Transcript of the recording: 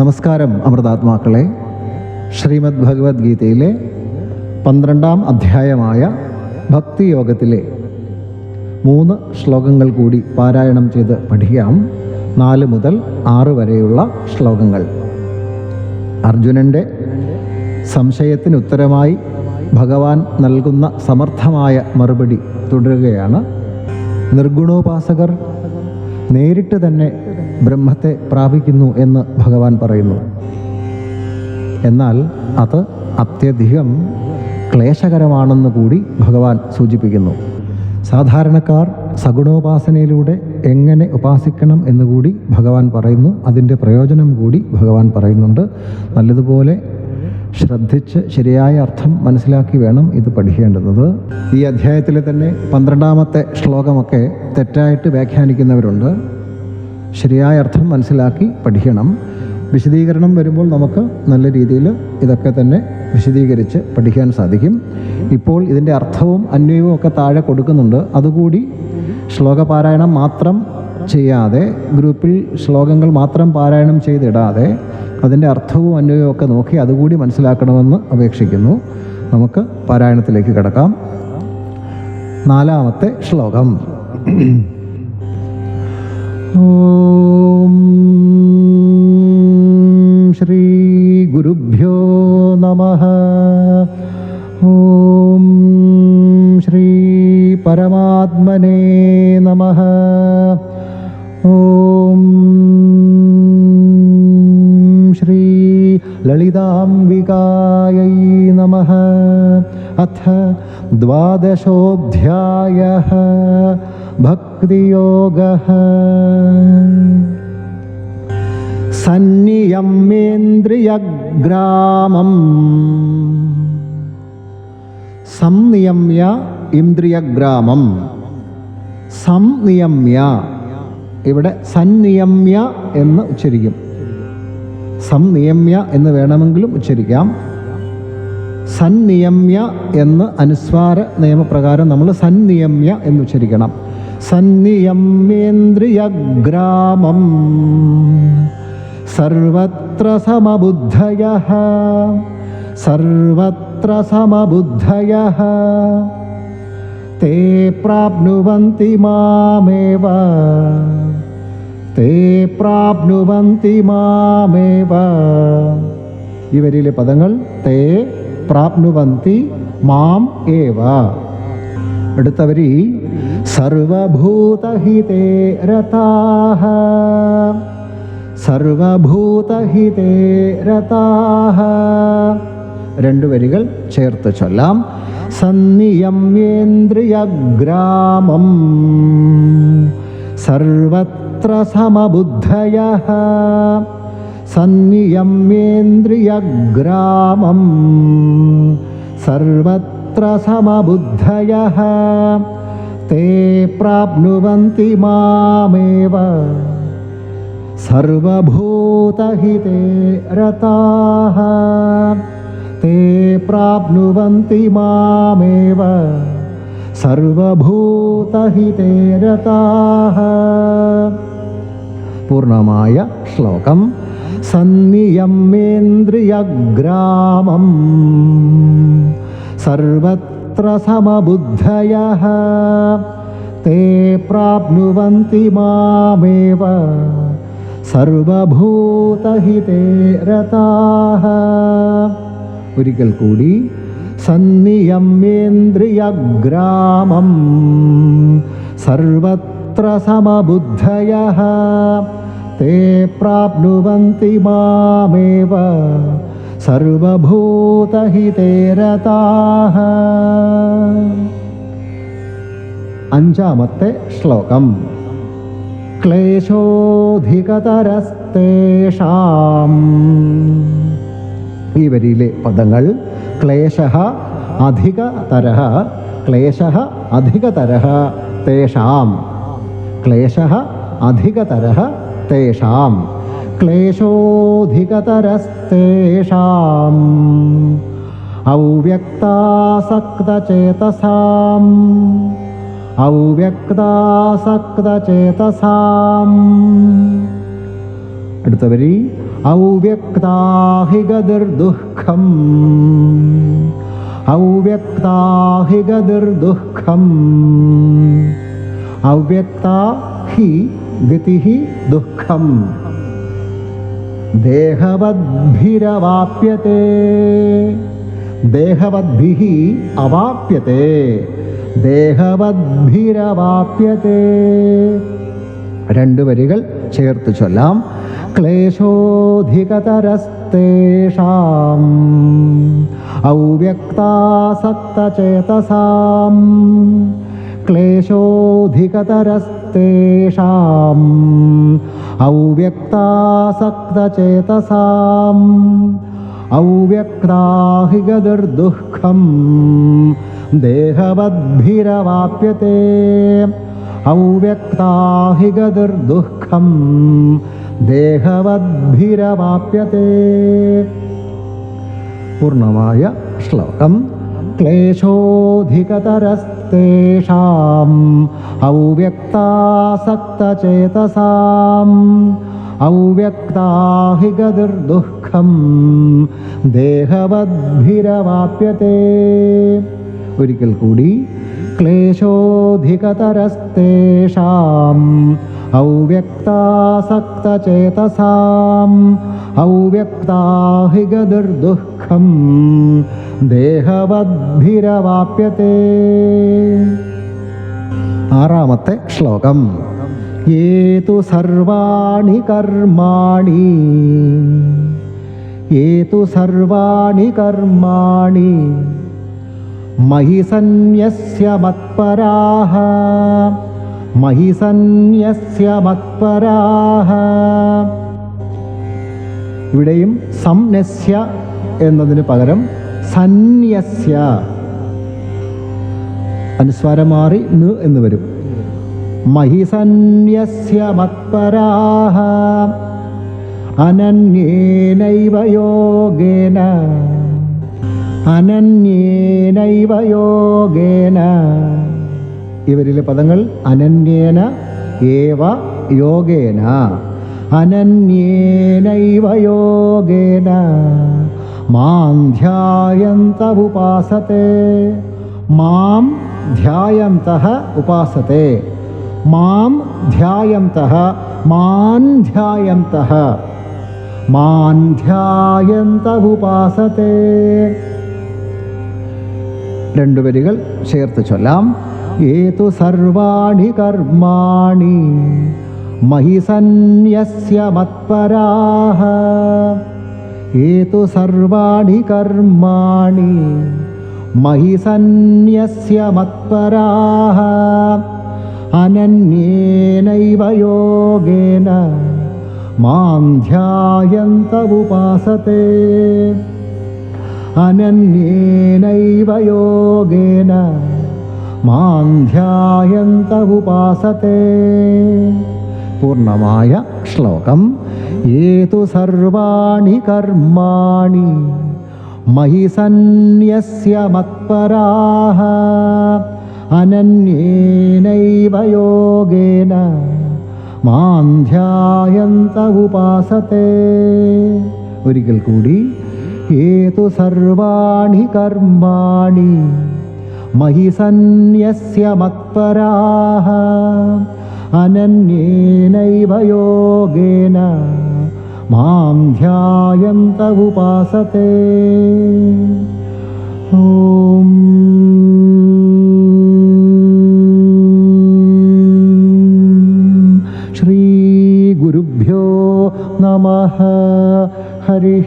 നമസ്കാരം അമൃതാത്മാക്കളെ. ശ്രീമദ് ഭഗവത്ഗീതയിലെ പന്ത്രണ്ടാം അധ്യായമായ ഭക്തിയോഗത്തിലെ മൂന്ന് ശ്ലോകങ്ങൾ കൂടി പാരായണം ചെയ്ത് പഠിക്കാം. നാല് മുതൽ ആറ് വരെയുള്ള ശ്ലോകങ്ങൾ. അർജുനന്റെ സംശയത്തിന് ഉത്തരമായി ഭഗവാൻ നൽകുന്ന സമർത്ഥമായ മറുപടി തുടരുകയാണ്. നിർഗുണോപാസകർ നേരിട്ട് തന്നെ ബ്രഹ്മത്തെ പ്രാപിക്കുന്നു എന്ന് ഭഗവാൻ പറയുന്നു. എന്നാൽ അത് അത്യധികം ക്ലേശകരമാണെന്ന് കൂടി ഭഗവാൻ സൂചിപ്പിക്കുന്നു. സാധാരണക്കാർ സഗുണോപാസനയിലൂടെ എങ്ങനെ ഉപാസിക്കണം എന്നുകൂടി ഭഗവാൻ പറയുന്നു. അതിന്റെ പ്രയോജനം കൂടി ഭഗവാൻ പറയുന്നുണ്ട്. നല്ലതുപോലെ ശ്രദ്ധിച്ച് ശരിയായ അർത്ഥം മനസ്സിലാക്കി വേണം ഇത് പഠിക്കേണ്ടുന്നത് ഈ അധ്യായത്തിലെ തന്നെ പന്ത്രണ്ടാമത്തെ ശ്ലോകമൊക്കെ തെറ്റായിട്ട് വ്യാഖ്യാനിക്കുന്നവരുണ്ട്. ശരിയായ അർത്ഥം മനസ്സിലാക്കി പഠിക്കണം. വിശദീകരണം വരുമ്പോൾ നമുക്ക് നല്ല രീതിയിൽ ഇതൊക്കെ തന്നെ വിശദീകരിച്ച് പഠിക്കാൻ സാധിക്കും. ഇപ്പോൾ ഇതിന്റെ അർത്ഥവും അന്വയവും ഒക്കെ താഴെ കൊടുക്കുന്നുണ്ട്. അതുകൂടി ശ്ലോകപാരായണം മാത്രം ചെയ്യാതെ ഗ്രൂപ്പിൽ ശ്ലോകങ്ങൾ മാത്രം പാരായണം ചെയ്തിടാതെ അതിന്റെ അർത്ഥവും അന്വയവും ഒക്കെ നോക്കി അതുകൂടി മനസ്സിലാക്കണമെന്ന് അപേക്ഷിക്കുന്നു. നമുക്ക് പാരായണത്തിലേക്ക് കിടക്കാം. നാലാമത്തെ ശ്ലോകം. ॐ श्रीगुरुभ्यो नमः। ॐ श्रीपरमात्मने नमः। ॐ श्रीललिताम्बिका അഥ द्वादशोऽध्यायः भक्तियोगः സന്നിയമ്യേന്ദ്രിയഗ്രാമം സംനിയമ്യ ഇന്ദ്രിയഗ്രാമം സംനിയമ്യ ഇവിടെ സന്നിയമ്യ എന്ന് ഉച്ചരിക്കും സംനിയമ്യ എന്ന് വേണമെങ്കിലും ഉച്ചരിക്കാം സന്നിയമ്യ എന്ന് അനുസ്വാര നിയമപ്രകാരം നമ്മൾ സന്നിയമ്യ എന്ന് ഉച്ചരിക്കണം. സന്നിയമ്യേന്ദ്രിയഗ്രാമം. സർവത്ര സമബുദ്ധയ. സർവത്ര സമബുദ്ധയ. തേ പ്രാപ്നുവന്തി മാമേവ. തേ പ്രാപ്നുവന്തി മാമേവ. ഈ വരിയിലെ പദങ്ങൾ തേ പ്രാപ്നുവന്തി മാം ഏവ. അടുത്ത വരി സർവഭൂതഹിതേ രതാഹ സർവഭൂതഹിതേ രതാഹ രണ്ടു വരികൾ ചേർത്ത് ചൊല്ലാം. സന്നിയമ്യേന്ദ്രിയഗ്രാമം. സർവത്ര സമബുദ്ധയ സന്നിയമ്യേന്ദ്രിയഗ്രാമം സർവത്ര സമബുദ്ധയ തേ പ്രാപ്നുവന്തി മാമേവ സർവഭൂതഹിതേ രതാഹ തേ പ്രാപ്നുവന്തി മാമേവ സർവഭൂതഹിതേ രതാഹ പൂർണമായ ശ്ലോകം സന്നിയമ്യേന്ദ്രിയഗ്രാമം സർവത്ര സമബുദ്ധയ തേ പ്രാപ്നുവന്തി മാമേവ സർവഭൂതഹിതേ രതാഹ ഒരിക്കൽ കൂടി സന്നിയമ്യേന്ദ്രിയഗ്രാമം സർവത്ര സമബുദ്ധയ തേ प्राप्नुवन्ति मामेव സർവഭൂതഹിതേ രതാഹ അഞ്ചാമത്തെ ശ്ലോകം. ക്ലേശോധികതരസ്തേഷാം. ഈ വരിയിലെ പദങ്ങൾ ക്ലേശ അധികതര ക്ലേശ അധികതര തേഷാം. ക്ലേശ അധികതര തേഷാം ക്ലേശോധികതരസ്തേഷാം അവ്യക്താസക്തചേതസാം അവ്യക്താസക്തചേതസാം അടുത്ത വരി ഔവ്യക്താഹികതിർദുഃഖം. ഗതിർദുഃഖം ഔവ്യക്താഹി ഗതിർദുഃഖം അവ്യക്താ ഹി ഗതി ദുഃഖം. ദേഹവദ്ഭിരവാപ്യത്തെ. ദേഹവദ്ഭിः അവാപ്യത്തെ. ദേഹവദ്ഭിരവാപ്യത്തെ. രണ്ട് വരികൾ ചേർത്ത് ചൊല്ലാം. ക്ലേശോധികതരസ്തേഷാം. ഔവ്യക്താസക്തചേതസാം. ക്ലേശോധികതരസ്തേഷാം ഔവ്യക്താസക്തചേതസാം ഔവ്യക്താഹി ഗതിർദുഃഖം ദേഹവദ്ഭിരവാപ്യത്തെ ഔവ്യക്താഹി ഗതിർദുഃഖം ദേഹവദ്ഭിരവാപ്യത്തെ പൂർണമായ ശ്ലോകം. ക്ലേശോധികതരസ്തേഷാം ഔവ്യക്താസക്തചേതസാം ഔവ്യക്താഹി ഗതിർദുഃഖം ദേഹവദ്ഭിരവാപ്യത്തെ ഒരിക്കൽ കൂടി ക്ലേശോധികതരസ്തേഷാം ഔവ്യക്താസക്തചേതസാം ഔവ്യക്താഹി ഗതിർദുഃഖം ദേഹവദ്ഭിരവാപ്യത്തെ. ആറാമത്തെ ശ്ലോകം. ഏതു സർവാണി കർമാണി? ഏതു സർവാണി കർമാണി? മഹി സന്യസ്യ മത്പരാഹ. മഹി മത്പരാഹ. ഇവിടെയും സംനസ്യ എന്നതിന് പകരം സന്യസ്യ. അനുസ്വാരം മാറി ന് എന്ന് വരും. മഹിസന്യസ്യ മത്പരാഹ. അനന്യേനൈവ യോഗേന. അനന്യേനൈവ യോഗേന. ഇവരിലെ പദങ്ങൾ അനന്യേന ഏവ യോഗേന. അനന്യേനൈവ യോഗേന. മാം ഉപാസത്തെ മാം ധ്യായന്തഃ ഉപാസത്തെ. മാം ധ്യായന്തഃ മാൻ ധ്യായന്തഃ. മാൻ ധ്യായന്ത ഉപാസത്തെ രണ്ടു വരികൾ ചേർത്ത് ചൊല്ലാം. ഏതു സർവാണി കർമാണി? മഹി സന്യസ്യ മത്പരാഹ. एतु सर्वाणि कर्माणि महि सन्यस्य मत्पराः। अनन्येनैव योगेन मां ध्यायन्त उपासते अनन्येनैव योगेन मां ध्यायन्त उपासते पूर्णमाय श्लोकम्। ശ്ലോകം ഏതു സർവാണി കർമാണി മഹി സന്യസ്യ മത്പരാഹ അനന്യേനൈവ യോഗേന മാം ധ്യായന്ത ഉപാസത്തെ ഒരിക്കൽ കൂടി ഏതു സർവാണി കർമാണി? മഹി സന്യസ്യ മത്പരാഹ അനന്യേനൈവ യോഗേന മാം ധ്യായന്ത ഉപാസത്തെ ഓം ശ്രീ ഗുരുഭ്യോ നമ ഹരി